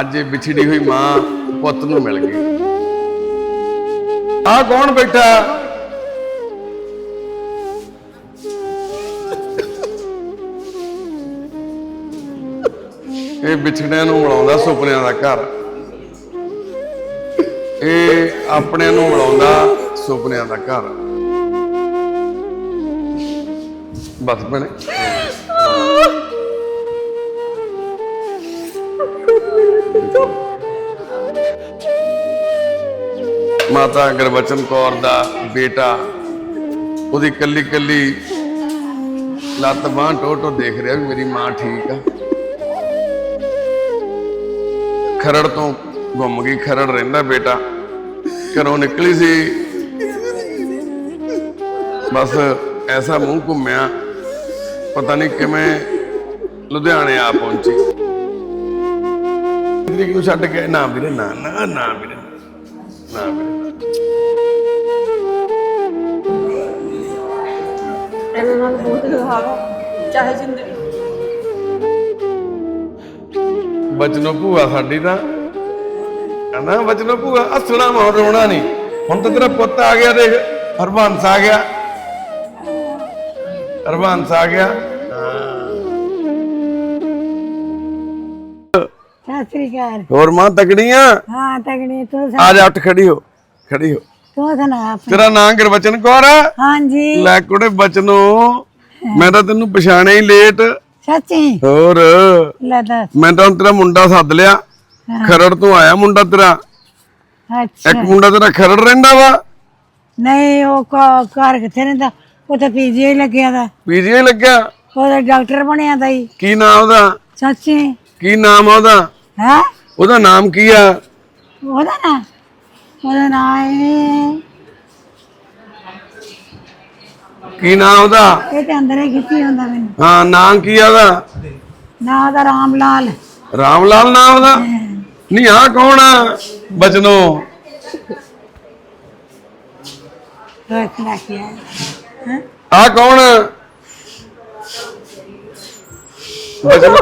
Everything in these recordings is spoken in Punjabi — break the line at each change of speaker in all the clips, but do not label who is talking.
ਅੱਜ ਇਹ ਵਿਛੜੀ ਹੋਈ ਮਾਂ ਪੁੱਤ ਨੂੰ ਮਿਲ ਗਈ। ਆ ਕੌਣ ਬੈਠਾ? ਇਹ ਵਿਛੜਿਆਂ ਨੂੰ ਮਿਲਾਉਂਦਾ ਸੁਪਨਿਆਂ ਦਾ ਘਰ। ਇਹ ਆਪਣਿਆਂ ਨੂੰ ਮਿਲਾਉਂਦਾ ਸੁਪਨਿਆਂ ਦਾ ਘਰ। ਬਸ ਬਣੇ ਮਾਤਾ ਗੁਰਬਚਨ ਕੌਰ ਦਾ ਬੇਟਾ ਉਹਦੀ ਕੱਲੀ ਕੱਲੀ ਲੱਤ ਬਾਂਹ ਟੋ ਟੋ ਦੇਖ ਰਿਹਾ ਵੀ ਮੇਰੀ ਮਾਂ ਠੀਕ ਆ ਖਰੜ ਤੋਂ ਗੁੰਮ ਗਈ ਖਰੜ ਰਹਿੰਦਾ ਬੇਟਾ ਘਰੋਂ ਨਿਕਲੀ ਸੀ ਬਸ ਐਸਾ ਮੂੰਹ ਘੁੰਮਿਆ ਪਤਾ ਨਹੀਂ ਕਿਵੇਂ ਲੁਧਿਆਣੇ ਆ ਪਹੁੰਚੀ ਤਰੀਕ ਨੂੰ ਛੱਡ ਕੇ ਨਾ ਵੀਰੇ ਨਾ ਨਾ ਨਾ ਵੀਰੇ ਨਾ ਵੀਰੇ
ਇਹਨਾਂ ਨਾਲ ਬਹੁਤ ਲਹਾਵਾ ਚਾਹੇ ਜ਼ਿੰਦਗੀ।
ਬਚਨੋ ਭੂਆ ਸਾਡੀ ਤਾਂ। ਕਹਿੰਦਾ ਬਚਨੋ ਭੂਆ ਹੱਸਣਾ ਮੋਰ ਰੋਣਾ ਨਹੀਂ। ਹੁਣ ਤਾਂ ਤੇਰਾ ਪੁੱਤ ਆ ਗਿਆ ਦੇਖ ਹਰਬੰਸ ਆ ਗਿਆ। ਹਰਬੰਸ ਆ ਗਿਆ।
ਸਤਿ ਸ੍ਰੀ ਅਕਾਲ।
ਹੋਰ ਮਾਂ ਤਕੜੀਆਂ?
ਹਾਂ ਤਗੜੀ ਤੂੰ
ਆ ਜਾ ਉੱਠ ਖੜੀ ਹੋ ਖੜੀ ਹੋ।
ਤੂੰ ਸੁਣਾ ਆਪਣੀ।
ਤੇਰਾ ਨਾਂ ਗੁਰਬਚਨ ਕੌਰ ਆ
ਹਾਂਜੀ।
ਲੈ ਕੁੜੇ ਬਚਨੋ ਮੈਂ ਤਾਂ ਤੈਨੂੰ ਪਛਾਣਿਆ ਹੀ ਲੇਟ।
ਸੱਚੀ?
ਹੋਰ
ਲੈ ਦੱਸ।
ਮੈਂ ਤਾਂ ਹੁਣ ਤੇਰਾ ਮੁੰਡਾ ਸੱਦ ਲਿਆ। ਖਰੜ ਤੋਂ ਆਇਆ ਮੁੰਡਾ ਤੇਰਾ।
ਅੱਛਾ।
ਇੱਕ ਮੁੰਡਾ ਤੇਰਾ ਖਰੜ ਰਹਿੰਦਾ ਵਾ?
ਨਹੀਂ ਉਹ ਘਰ ਕਿੱਥੇ ਰਹਿੰਦਾ? ਉਹ ਤਾਂ ਪੀਜੀ ਹੀ ਲੱਗਿਆ ਦਾ।
ਪੀਜੀਆਈ ਲੱਗਿਆ?
ਉਹ ਤਾਂ ਡਾਕਟਰ ਬਣਿਆ ਦਾ ਹੀ।
ਕੀ ਨਾਮ ਉਹਦਾ?
ਸੱਚੀ?
ਕੀ ਨਾਮ ਉਹਦਾ?
ਹੈ?
ਉਹਦਾ ਨਾਮ ਕੀ ਆ?
ਉਹਦਾ ਨਾ? ਉਹਦਾ ਨਾਂ
ਕੀ ਨਾਮ ਉਹਦਾ?
ਇਹ ਤੇ ਅੰਦਰ ਹੀ ਖਿੱਚੀ ਹੁੰਦਾ ਮੈਨੂੰ।
ਹਾਂ ਨਾਮ ਕੀ ਆ ਉਹਦਾ?
ਨਾਂ ਉਹਦਾ ਰਾਮ ਲਾਲ।
ਰਾਮ ਲਾਲ ਨਾਮ ਉਹਦਾ? ਨਹੀਂ ਆ ਕੌਣ ਆ? ਬਚਨੋ।
ਰੱਖ ਰੱਖਿਆ ਹੈ?
ਆ ਕੌਣ? ਬਚਨੋ।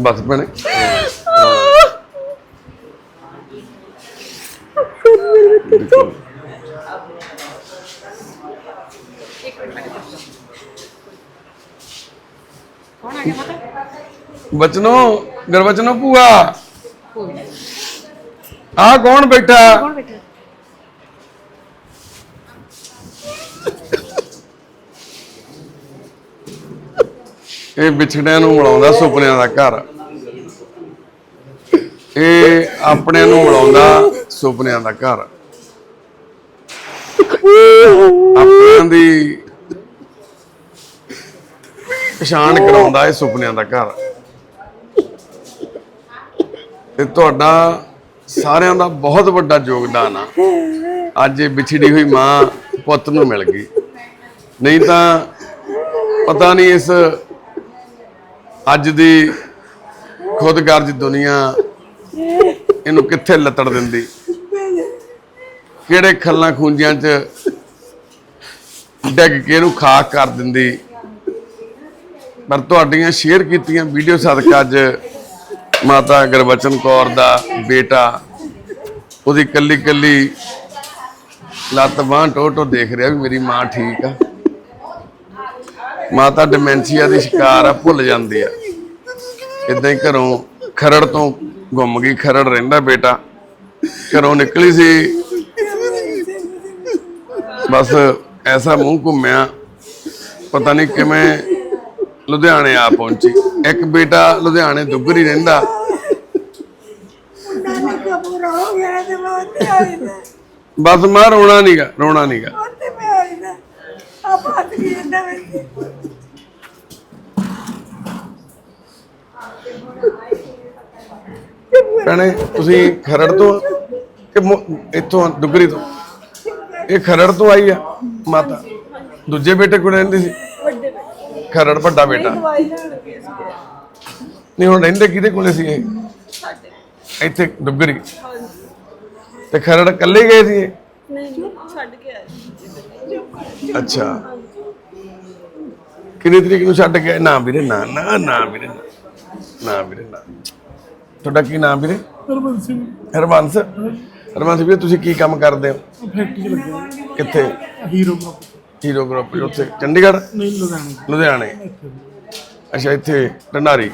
ਬਸ ਬਣੇ ਬਚਨੋ ਗਰਬਚਨੋ ਭੂਆ ਆ ਕੌਣ ਬੈਠਾ ਇਹ ਵਿਛੜਿਆਂ ਨੂੰ ਮਿਲਾਉਂਦਾ ਸੁਪਨਿਆਂ ਦਾ ਘਰ ਇਹ ਆਪਣਿਆਂ ਨੂੰ ਮਿਲਾਉਂਦਾ ਸੁਪਨਿਆਂ ਦਾ ਘਰ ਆਪਣਿਆਂ ਦੀ ਪਛਾਣ ਕਰਾਉਂਦਾ ਇਹ ਸੁਪਨਿਆਂ ਦਾ ਘਰ। ਤੇ ਤੁਹਾਡਾ ਸਾਰਿਆਂ ਦਾ ਬਹੁਤ ਵੱਡਾ ਯੋਗਦਾਨ ਆ। ਅੱਜ ਇਹ ਵਿਛੜੀ ਹੋਈ ਮਾਂ ਪੁੱਤ ਨੂੰ ਮਿਲ ਗਈ। ਨਹੀਂ ਤਾਂ ਪਤਾ ਨਹੀਂ ਇਸ ਅੱਜ ਦੀ ਖੁਦਗਰਜ ਦੁਨੀਆ ਇਹਨੂੰ ਕਿੱਥੇ ਲੱਤੜ ਦਿੰਦੀ। ਕਿਹੜੇ ਖੱਲਾਂ ਖੂੰਜੀਆਂ 'ਚ ਡਿੱਗ ਕੇ ਇਹਨੂੰ ਖਾਕ ਕਰ ਦਿੰਦੀ। ਪਰ ਤੁਹਾਡੀਆਂ ਸ਼ੇਅਰ ਕੀਤੀਆਂ ਵੀਡੀਓ ਸਦਕਾ ਅੱਜ ਮਾਤਾ ਗੁਰਬਚਨ ਕੌਰ ਦਾ ਬੇਟਾ, ਉਹਦੀ ਕੱਲੀ ਕੱਲੀ ਲੱਤ ਬਾਂਹ ਟੋ ਟੋ ਦੇਖ ਰਿਹਾ ਵੀ ਮੇਰੀ ਮਾਂ ਠੀਕ ਆ। ਮਾਤਾ ਡਿਮੈਂਸ਼ੀਆ ਦੀ ਸ਼ਿਕਾਰ ਆ, ਭੁੱਲ ਜਾਂਦੀ ਆ। ਇਦਾਂ ਹੀ ਘਰੋਂ ਖਰੜ ਤੋਂ ਗੁੰਮ ਗਈ, ਖਰੜ ਰਹਿੰਦਾ ਬੇਟਾ। ਘਰੋਂ ਨਿਕਲੀ ਸੀ ਬਸ ਐਸਾ ਮੂੰਹ ਘੁੰਮਿਆ ਪਤਾ ਨਹੀਂ ਕਿਵੇਂ ਲੁਧਿਆਣੇ ਆ ਪਹੁੰਚੀ। ਇੱਕ ਬੇਟਾ ਲੁਧਿਆਣੇ ਦੁੱਗਰੀ ਰਹਿੰਦਾ। ਬਸ ਮੈਂ ਰੋਣਾ ਨਹੀਂਗਾ ਰੋਣਾ ਨਹੀਂਗਾ ਭੈਣੇ ਤੁਸੀਂ ਖਰੜ ਤੋਂ ਕਿ ਇੱਥੋਂ ਦੁੱਗਰੀ ਤੋਂ? ਇਹ ਖਰੜ ਤੋਂ ਆਈ ਆ ਮਾਤਾ। ਦੂਜੇ ਬੇਟੇ ਕੋਲ ਰਹਿੰਦੀ ਸੀ।
ਵੱਡੇ ਬੇਟੇ।
ਖਰੜ ਵੱਡਾ ਬੇਟਾ। ਨਹੀਂ ਹੁਣ ਰਹਿੰਦੇ ਕਿਹਦੇ ਕੋਲੇ ਸੀ ਇਹ?
ਸਾਡੇ।
ਇੱਥੇ
ਹਾਂਜੀ।
ਤੇ ਖਰੜ ਇਕੱਲੇ ਗਏ ਸੀ ਇਹ?
ਨਹੀਂ ਨਹੀਂ ਛੱਡ ਕੇ ਆਏ
ਅੱਛਾ। ਕਿੰਨੀ ਤਰੀਕ ਨੂੰ ਛੱਡ ਕੇ ਨਾ ਵੀਰੇ ਨਾ ਨਾ ਨਾ ਵੀਰੇ ਨਾ। ਨਾ ਵੀਰੇ ਨਾ। ਤੁਹਾਡਾ ਕੀ ਨਾਮ ਵੀਰੇ?
ਹਰਬੰਸ ਸਿੰਘ।
ਹਰਬੰਸ। ਹਰਬੰਸ ਵੀਰੇ ਤੁਸੀਂ ਕੀ ਕੰਮ ਕਰਦੇ ਹੋ?
ਫੈਕਟਰੀ 'ਚ।
ਕਿੱਥੇ?
ਹੀਰੋ ਗਰੁੱਪ
ਹੀਰੋ ਗਰੁੱਪ ਉੱਥੇ ਚੰਡੀਗੜ੍ਹ?
ਨਹੀਂ ਲੁਧਿਆਣੇ।
ਲੁਧਿਆਣੇ। ਅੱਛਾ ਇੱਥੇ ਢੰਡਾਰੀ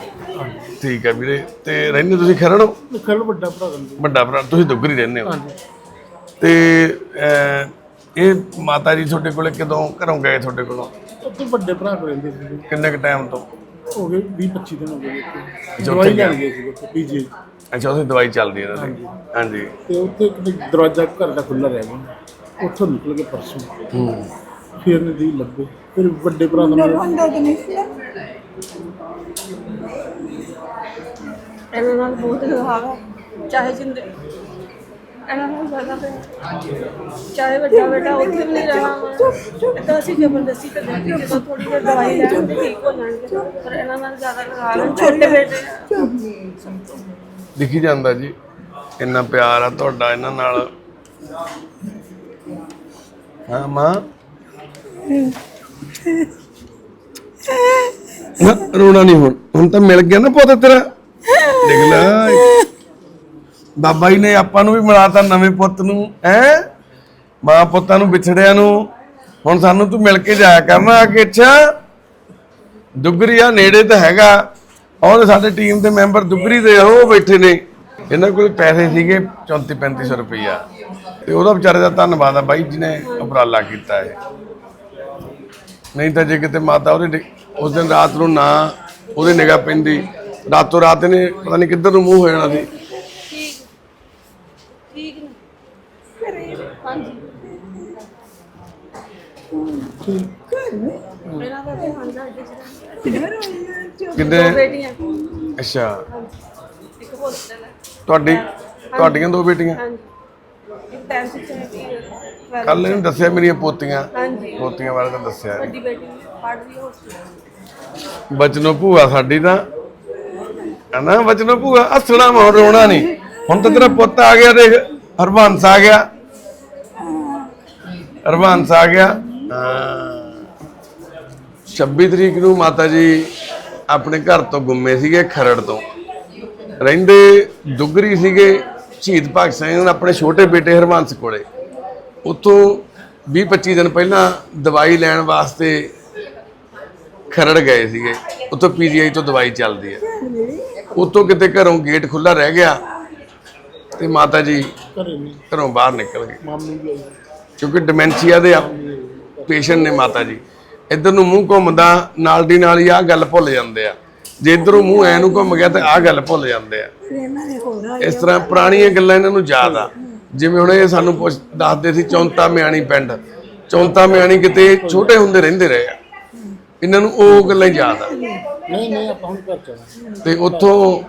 ਠੀਕ ਹੈ ਵੀਰੇ ਤੇ ਰਹਿੰਦੇ ਤੁਸੀਂ ਖਰੜ? ਹੋ
ਕੱਲ ਵੱਡਾ ਭਰਾ ਗੰਦੇ
ਵੱਡਾ ਭਰਾ ਤੁਸੀਂ ਦੁੱਗਰੀ ਰਹਿੰਦੇ ਹੋ।
ਹਾਂਜੀ।
ਤੇ ਅਹ, ਇਹ ਮਾਤਾ ਜੀ ਤੁਹਾਡੇ ਕੋਲੇ ਕਦੋਂ ਘਰੋਂ ਗਏ ਤੁਹਾਡੇ ਕੋਲੋਂ?
ਉੱਥੇ ਵੱਡੇ ਭਰਾ ਕੋਲ ਰਹਿੰਦੇ ਸੀ
ਕਿੰਨੇ ਕ ਟਾਈਮ ਤੋਂ?
ਹੋ ਗਏ 20 25 ਦਿਨ ਹੋ ਗਏ ਉੱਥੇ ਦਵਾਈ। ਲੈਣ ਗਏ ਸੀ ਉੱਥੇ ਪੀਜੀ
ਅੱਛਾ ਉੱਥੇ ਦਵਾਈ ਚੱਲਦੀ ਹੈ ਇਹਨਾਂ ਦੀ। ਹਾਂਜੀ।
ਤੇ ਉੱਥੇ ਇੱਕ ਦਰਵਾਜ਼ਾ ਘਰ ਦਾ ਖੁੱਲਾ ਰਹਿ ਗਿਆ। ਉੱਥੋਂ ਨਿਕਲ ਕੇ ਪਰਸੋਂ।
ਹੂੰ।
ਫਿਰ ਨਦੀ ਲੱਭੇ। ਫਿਰ ਵੱਡੇ ਭਰਾ ਦਾ ਮੇਰਾ
ਇਹਨਾਂ ਨਾਲ ਬਹੁਤ ਲਗਾਵ ਹੈ। ਚਾਹੇ ਜਿੰਦ ਇਹਨਾਂ ਨਾਲ ਜ਼ਿਆਦਾ ਪਿਆਰ ਚਾਹੇ ਵੱਡਾ ਬੇਟਾ ਉੱਥੇ ਵੀ ਨਹੀਂ ਰਹਿਣਾ ਤਾਂ ਅਸੀਂ ਜ਼ਬਰਦਸਤੀ ਕਰਦੇ ਹਾਂ ਕਿ ਜਦੋਂ ਥੋੜੀ ਦੇਰ ਦਵਾਈ ਲੈਣ ਤੇ ਠੀਕ ਹੋ ਜਾਣਗੇ ਪਰ ਇਹਨਾਂ ਨਾਲ ਜ਼ਿਆਦਾ ਲਗਾਵ ਹੈ। ਛੋਟੇ ਬੇਟੇ ਆ।
ਦਿਖੀ ਜਾਂਦਾ ਜੀ ਇੰਨਾ ਪਿਆਰ ਆ ਤੁਹਾਡਾ ਇਹਨਾਂ ਨਾਲ। ਹਾਂ ਮਾਂ। ਨਾ, ਰੋਣਾ ਨਹੀਂ ਹੁਣ। ਹੁਣ ਤਾਂ ਮਿਲ ਗਿਆ ਨਾ ਪੁੱਤ ਤੇਰਾ। ਦੇਖ ਲੈ। ਬਾਬਾ ਜੀ ਨੇ ਆਪਾਂ ਨੂੰ ਵੀ ਮਿਲਾਤਾ ਨਵੇਂ ਪੁੱਤ ਨੂੰ ਐ ਮਾਂ ਪੁੱਤਾਂ ਨੂੰ, ਵਿਛੜਿਆਂ ਨੂੰ। ਹੁਣ ਸਾਨੂੰ ਤੂੰ ਮਿਲ ਕੇ ਜਾਇਆ ਕਰਨਾ ਆ ਕੇ ਅੱਛਾ ਦੁੱਗਰੀ ਨੇੜੇ ਤਾਂ ਹੈਗਾ। ਉਹ ਸਾਡੇ ਟੀਮ ਦੇ ਮੈਂਬਰ ਦੁੱਗਰੀ ਦੇ ਉਹ ਬੈਠੇ ਨੇ। ਇਹਨਾਂ ਕੋਲ ਪੈਸੇ ਸੀਗੇ 34 3500 ਰੁਪਈਆ। ਤੇ ਉਹਦਾ ਵਿਚਾਰੇ ਦਾ ਧੰਨਵਾਦ ਆ ਬਾਈ ਜਿਹਨੇ ਉਪਰਾਲਾ ਕੀਤਾ ਹੈ। ਨਹੀਂ ਤਾਂ ਜੇ ਕਿਤੇ ਮਾਤਾ ਉਹਦੇ ਉਸ ਦਿਨ ਰਾਤ ਨੂੰ ਨਾ ਉਹਦੇ ਨਿਗਾਹ ਪੈਂਦੀ। ਰਾਤੋਂ ਰਾਤ ਨੇ ਪਤਾ ਨਹੀਂ ਕਿੱਧਰ ਨੂੰ ਮੂੰਹ ਹੋ ਜਾਣਾ ਸੀ
ਠੀਕ ਠੀਕ ਨੇ ਹਾਂਜੀ ਮੇਰਾ ਤਾਂ ਦੋ ਬੇਟੀਆਂ।
ਅੱਛਾ।
ਇੱਕ ਹੋਸਟਲ ਹੈ
ਤੁਹਾਡੀ ਤੁਹਾਡੀਆਂ ਦੋ ਬੇਟੀਆਂ?
ਹਾਂਜੀ। ਇੱਕ ਟੈਂਥ ਚ ਹੈ
ਕੱਲ ਇਹਨੇ ਦੱਸਿਆ ਮੇਰੀਆਂ ਪੋਤੀਆਂ।
ਹਾਂਜੀ।
ਪੋਤੀਆਂ ਬਾਰੇ ਤਾਂ ਦੱਸਿਆ। ਨੀ।
ਵੱਡੀ ਬੇਟੀ ਪੜ੍ਹਦੀ ਹੈ ਹੋਸਟਲ
ਬਚਨੋ ਭੂਆ ਸਾਡੀ ਤਾਂ। ਹਨਾ ਬਚਨੋ ਭੂਆ? ਹੱਸਣਾ ਮੋੜ ਰੋਣਾ ਨਹੀਂ। ਹੁਣ ਤਾਂ ਤੇਰਾ ਪੁੱਤ ਆ ਗਿਆ ਦੇਖ। ਹਰਬੰਸ ਆ ਗਿਆ। ਹਰਬੰਸ ਆ ਗਿਆ। 26 ਤਰੀਕ ਨੂੰ ਮਾਤਾ ਜੀ ਆਪਣੇ ਘਰ ਤੋਂ ਗੁੰਮੇ ਸੀਗੇ ਖਰੜ ਤੋਂ। ਰਹਿੰਦੇ ਦੁੱਗਰੀ ਸੀਗੇ ਸ਼ਹੀਦ ਭਗਤ ਸਿੰਘ ਆਪਣੇ ਛੋਟੇ ਬੇਟੇ ਹਰਬੰਸ ਕੋਲੇ। ਉੱਥੋਂ 20 25 ਦਿਨ ਪਹਿਲਾਂ ਦਵਾਈ ਲੈਣ ਵਾਸਤੇ ਖਰੜ ਗਏ ਸੀਗੇ। ਉੱਥੋਂ ਪੀਜੀਆਈ ਤੋਂ ਦਵਾਈ ਚੱਲਦੀ ਹੈ। ਉੱਥੋਂ ਕਿਤੇ ਘਰੋਂ ਗੇਟ ਖੁੱਲਾ ਰਹਿ ਗਿਆ ਤੇ ਮਾਤਾ ਜੀ
ਘਰੇ
ਬਾਹਰ ਨਿਕਲ ਗਏ। ਕਿਉਂਕਿ ਡਿਮੈਂਸ਼ੀਆ ਦੇ ਪੇਸ਼ੈਂਟ ਨੇ ਮਾਤਾ ਜੀ। ਇੱਧਰ ਨੂੰ ਮੂੰਹ ਘੁੰਮਦਾ ਨਾਲ ਦੀ ਨਾਲ ਹੀ ਆਹ ਗੱਲ ਭੁੱਲ ਜਾਂਦੇ ਆ। ਜੇ ਇੱਧਰੋਂ ਮੂੰਹ ਐ ਨੂੰ ਘੁੰਮ ਗਿਆ ਤਾਂ ਆਹ ਗੱਲ ਭੁੱਲ ਜਾਂਦੇ ਆ। ਇਸ ਤਰ੍ਹਾਂ ਪੁਰਾਣੀਆਂ ਗੱਲਾਂ ਇਹਨਾਂ ਨੂੰ ਯਾਦ ਆ। ਜਿਵੇਂ ਹੁਣ ਇਹ ਸਾਨੂੰ ਪੁੱਛ- ਦੱਸਦੇ ਸੀ ਚੌਂਤਾ ਮਿਆਣੀ ਪਿੰਡ। ਚੌਂਤਾ ਮਿਆਣੀ ਕਿਤੇ ਛੋਟੇ ਹੁੰਦੇ ਰਹਿੰਦੇ ਰਹੇ ਆ। ਇਹਨਾਂ ਨੂੰ ਉਹ ਗੱਲਾਂ ਯਾਦ ਆ।
ਨਹੀਂ ਨਹੀਂ ਆਪਾਂ ਹੁਣ ਘਰ ਜਾਣਾ
ਤੇ ਉੱਥੋਂ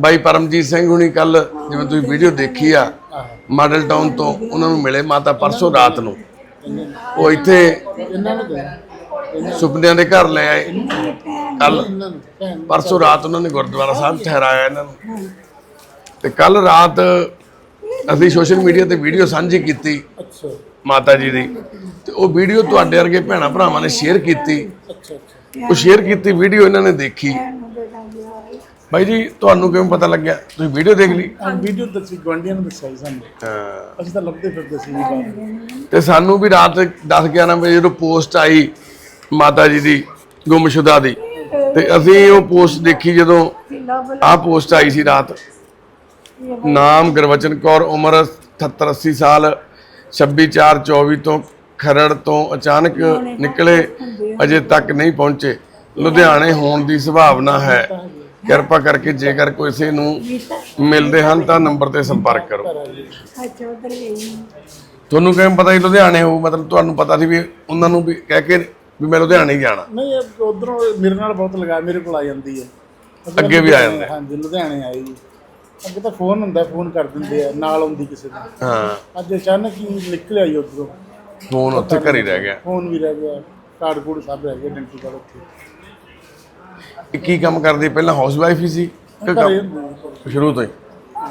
ਬਾਈ ਪਰਮਜੀਤ ਸਿੰਘ ਹੁਣੀ ਕੱਲ ਜਿਵੇਂ ਤੁਸੀਂ ਵੀਡੀਓ ਦੇਖੀ ਆ ਮਾਡਲ ਟਾਊਨ ਤੋਂ ਉਹਨਾਂ ਨੂੰ ਮਿਲੇ ਮਾਤਾ ਪਰਸੋਂ ਰਾਤ ਨੂੰ। ਉਹ ਇੱਥੇ ਸੁਪਨਿਆਂ ਦੇ ਘਰ ਲੈ ਆਏ। ਕੱਲ ਪਰਸੋਂ ਰਾਤ ਉਹਨਾਂ ਨੇ ਗੁਰਦੁਆਰਾ ਸਾਹਿਬ ਠਹਿਰਾਇਆ ਇਹਨਾਂ ਨੂੰ। ਤੇ ਕੱਲ ਰਾਤ ਅਸੀਂ ਸੋਸ਼ਲ ਮੀਡੀਆ ਤੇ ਵੀਡੀਓ ਸਾਂਝੀ ਕੀਤੀ
ਅੱਛਾ
ਮਾਤਾ ਜੀ ਦੀ। ਤੇ ਉਹ ਵੀਡੀਓ ਤੁਹਾਡੇ ਵਰਗੇ ਭੈਣਾ ਭਰਾਵਾਂ ਨੇ ਸ਼ੇਅਰ ਕੀਤੀ।
ਅੱਛਾ
ਉਹ ਸ਼ੇਅਰ ਕੀਤੀ, ਵੀਡੀਓ ਇਹਨਾਂ ਨੇ ਦੇਖੀ। ਬਾਈ ਜੀ ਤੁਹਾਨੂੰ ਕਿਵੇਂ ਪਤਾ ਲੱਗਿਆ? ਤੁਸੀਂ ਵੀਡੀਓ ਦੇਖ ਲਈ?
ਵੀਡੀਓ ਦੱਸੀ ਗਵਾਂਡੀਆਂ ਨੂੰ ਦੱਸਿਆ ਸਾਨੂੰ।
ਹਾਂ।
ਅਸੀਂ ਤਾਂ ਲੱਭਦੇ ਫਿਰਦੇ ਸੀ ਬਾਹਰ।
ਤੇ ਸਾਨੂੰ ਵੀ ਰਾਤ 10 11 ਵਜੇ ਜਦੋਂ ਪੋਸਟ ਆਈ ਮਾਤਾ ਜੀ ਦੀ ਗੁੰਮਸ਼ੁਦਾ ਦੀ ਤੇ ਅਸੀਂ ਉਹ ਪੋਸਟ ਦੇਖੀ ਜਦੋਂ ਆਹ ਪੋਸਟ ਆਈ ਸੀ ਰਾਤ। ਨਾਮ ਗੁਰਵਚਨ ਕੌਰ ਉਮਰ 78 80 ਸਾਲ 26 4 24 ਤੋਂ ਖਰੜ ਤੋਂ ਅਚਾਨਕ ਨਿਕਲੇ ਅਜੇ ਤੱਕ ਨਹੀਂ ਪਹੁੰਚੇ। ਲੁਧਿਆਣੇ ਹੋਣ ਦੀ ਸੰਭਾਵਨਾ ਹੈ। ਕਿਰਪਾ ਕਰਕੇ ਜੇਕਰ ਕਿਸੇ ਨੂੰ ਮਿਲਦੇ ਹਨ ਤਾਂ ਨੰਬਰ ਤੇ ਸੰਪਰਕ ਕਰੋ। ਤੁਹਾਨੂੰ ਕਿਵੇਂ ਪਤਾ ਸੀ ਲੁਧਿਆਣੇ ਹੋਊ? ਮਤਲਬ ਤੁਹਾਨੂੰ ਪਤਾ ਸੀ ਵੀ ਉਹਨਾਂ ਨੂੰ ਵੀ ਕਹਿ ਕੇ ਵੀ ਮੈਂ ਲੁਧਿਆਣੇ ਹੀ ਜਾਣਾ।
ਨਹੀਂ ਉਧਰੋਂ ਮੇਰੇ ਨਾਲ ਬਹੁਤ ਲਗਾ ਮੇਰੇ ਕੋਲ ਆ ਜਾਂਦੀ ਹੈ।
ਅੱਗੇ ਵੀ ਆ ਜਾਂਦੇ।
ਹਾਂਜੀ ਲੁਧਿਆਣੇ ਆਏ ਜੀ। ਅੱਗੇ ਤਾਂ ਫੋਨ ਹੁੰਦਾ ਫੋਨ ਕਰ ਦਿੰਦੇ ਆ ਨਾਲ ਆਉਂਦੀ ਕਿਸੇ ਦਾ।
ਹਾਂ।
ਅੱਜ ਅਚਾਨਕ ਹੀ ਨਿਕਲ ਆਈ ਉਧਰੋਂ।
ਫੋਨ ਉੱਥੇ ਘਰੇ ਰਹਿ ਗਿਆ।
ਫੋਨ ਵੀ ਰਹਿ ਗਿਆ ਕਾਰਡ ਕੂਡ ਸਭ ਰਹਿ ਗਿਆ ਡੈਂਟੀ ਕਾਰਡ ਉੱਥੇ।
ਕੀ ਕੰਮ ਕਰਦੀ? ਪਹਿਲਾਂ ਹਾਊਸ ਵਾਈਫ ਹੀ ਸੀ ਕਿ
ਘਰੇ
ਕੰਮ?
ਹੁੰਦੇ ਆ।
ਸ਼ੁਰੂ ਤੋਂ ਹੀ।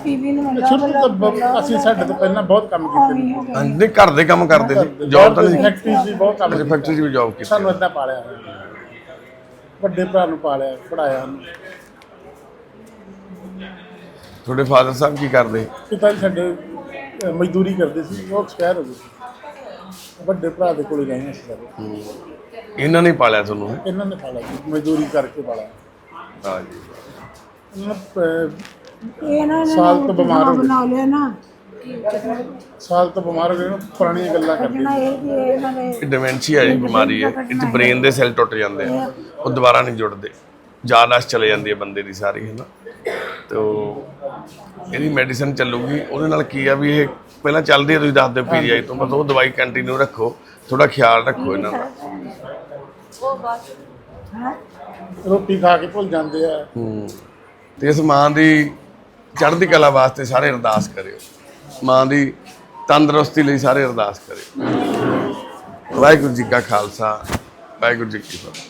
ਟੀਵੀ ਨੂੰ ਮੰਗਾ
ਸ਼ੁਰੂ ਤੋਂ ਬ- ਅਸੀਂ ਸਾਡੇ ਤੋਂ ਪਹਿਲਾਂ ਬਹੁਤ ਕੰਮ ਕੀਤੇ ਨੇ
ਹਾਂਜੀ, ਨਹੀਂ ਘਰ ਦੇ ਕੰਮ ਕਰਦੇ ਸੀ। ਜੌਬ ਤਾਂ ਨਹੀਂ।
ਫੈਕਟਰੀ ਵੀ ਬਹੁਤ ਕੰਮ ਕੀਤਾ।
ਫੈਕਟਰੀ 'ਚ ਵੀ ਜੌਬ ਕੀਤੀ।
ਸਾਨੂੰ ਏਦਾਂ ਪਾਲਿਆ। ਵੱਡੇ ਭਰਾ ਨੂੰ ਪਾਲਿਆ ਪੜਾਇਆ ਉਹਨੂੰ।
ਤੁਹਾਡੇ ਫਾਦਰ ਸਾਹਿਬ ਕੀ ਕਰਦੇ?
ਪਿਤਾ ਜੀ ਸਾਡੇ ਅਹ, ਮਜ਼ਦੂਰੀ ਕਰਦੇ ਸੀ ਉਹ ਐਕਸਪਾਇਰ ਹੋ ਗਏ ਸੀ। ਵੱਡੇ ਭਰਾ ਦੇ ਕੋਲ ਗਏ ਅਸੀਂ ਸਾਰੇ।
ਇਹਨਾਂ ਨੇ ਪਾਲਿਆ ਤੁਹਾਨੂੰ? ਹੈਂ?
ਇਹਨਾਂ ਨੇ ਪਾਲਿਆ ਜੀ, ਮਜ਼ਦੂਰੀ ਕਰਕੇ ਪਾਲਿਆ।
ਹਾਂਜੀ
ਇਹਨਾਂ ਨੇ, ਅਹ,
ਇਹਨਾਂ ਨੇ
ਸਾਲ ਤੋਂ ਬਿਮਾਰ ਹੋ ਗਏ।
ਬਣਾ ਲਿਆ ਨਾ।
ਸਾਲ ਤੋਂ ਬਿਮਾਰ ਹੋ ਗਏ ਨਾ ਪੁਰਾਣੀਆਂ ਗੱਲਾਂ ਕਰਦੇ
ਨਾ ਇਹ ਕਿ ਇਹਨਾਂ ਨੇ
ਇਹ ਡਿਮੈਂਸ਼ੀਆ ਜਿਹੜੀ ਬਿਮਾਰੀ ਹੈ। ਇਹ 'ਚ ਬ੍ਰੇਨ ਦੇ ਸੈੱਲ ਟੁੱਟ ਜਾਂਦੇ ਆ। ਉਹ ਦੁਬਾਰਾ ਨਹੀਂ ਜੁੜਦੇ। ਯਾਦਾਸ਼ਤ ਚਲੇ ਜਾਂਦੀ ਹੈ ਬੰਦੇ ਦੀ ਸਾਰੀ ਹੈ ਨਾ? ਤੇ ਉਹ ਇਹਦੀ ਮੈਡੀਸਨ ਚੱਲੂਗੀ। ਉਹਦੇ ਨਾਲ ਕੀ ਆ ਵੀ ਇਹ ਪਹਿਲਾਂ ਚੱਲਦੀ ਹੈ ਤੁਸੀਂ ਦੱਸ ਦਿਓ ਪੀਜੀਆਈ ਤੋਂ। ਬਸ ਉਹ ਦਵਾਈ ਕੰਟੀਨਿਊ ਰੱਖੋ। ਥੋੜਾ ਖਿਆਲ ਰੱਖੋ ਇਹਨਾਂ ਦਾ।
ਉਹ ਬਸ
ਰੋਟੀ ਖਾ ਕੇ ਭੁੱਲ ਜਾਂਦੇ ਆ।
ਹੂੰ। ਤੇ ਇਸ ਮਾਂ ਦੀ ਚੜ੍ਹਦੀ ਕਲਾ ਵਾਸਤੇ ਸਾਰੇ ਅਰਦਾਸ ਕਰਿਓ। ਮਾਂ ਦੀ ਤੰਦਰੁਸਤੀ ਲਈ ਸਾਰੇ ਅਰਦਾਸ ਕਰਿਓ। ਵਾਹਿਗੁਰੂ ਜੀ ਕਾ ਖਾਲਸਾ ਵਾਹਿਗੁਰੂ ਜੀ ਕੀ ਫਤਿਹ।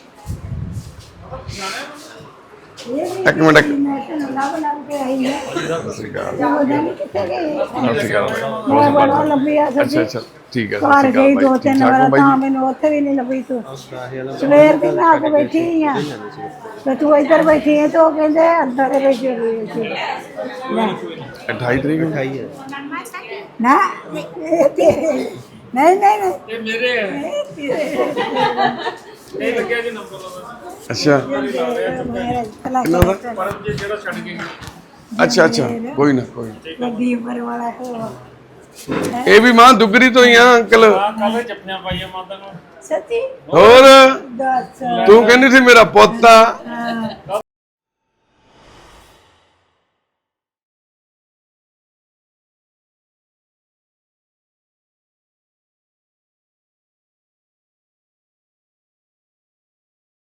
ਇੱਕ ਮਿੰਟ। ਇੱਕ
ਮੈਂ ਤਾਂ ਲੱਭ ਲੱਭ ਕੇ ਆਈ ਹੈ।
ਸਤਿ ਸ਼੍ਰੀ ਅਕਾਲ। ਸਤਿ ਸ਼੍ਰੀ ਅਕਾਲ
ਮੈਂ ਬੜਾ ਲੱਭੀ ਆ
ਅੱਛਾ ਅੱਛਾ। ਠੀਕ ਹੈ
ਘਰ
ਸ਼੍ਰੀ
ਗਈ ਦੋ ਤਿੰਨ ਵਾਰ
ਹੋ
ਤਾਂ ਮੈਨੂੰ ਉੱਥੇ ਵੀ ਨਹੀਂ ਲੱਭੀ ਤੂੰ। ਸਵੇਰ ਦੀ ਮੈਂ ਆ ਕੇ ਬੈਠੀ ਆ ਤੇ ਤੂੰ ਇੱਧਰ ਬੈਠੀ ਹੈ ਤੇ ਉਹ ਕਹਿੰਦੇ ਅੰਦਰ ਬੈਠੀ ਹੋਈ ਸੀ ਲੈ।
28 ਤਰੀਕ ਨੂੰ?
ਨਾ ਇਹ ਤੇਰੇ ਨਹੀਂ ਨਹੀਂ ਨਹੀਂ। ਇਹ ਮੇਰੇ
ਅੱਛਾ
ਮੇਰਾ ਤਲਾ
ਕਿੰਨਾ ਦਾ? ਅੱਛਾ ਅੱਛਾ। ਕੋਈ ਨਾ ਕੋਈ ਨਾ।
ਗੱਡੀ ਪਰ ਵਾਲਾ ਹੋ
ਇਹ ਵੀ ਮਾਂ ਦੁਗਰੀ ਤੋਂ ਹੀ ਆ ਅੰਕਲ।
ਸੱਚੀ?
ਹੋਰ?
ਦੱਸ।
ਤੂੰ ਕਹਿੰਦੀ ਸੀ ਮੇਰਾ ਪੁੱਤ। ਆ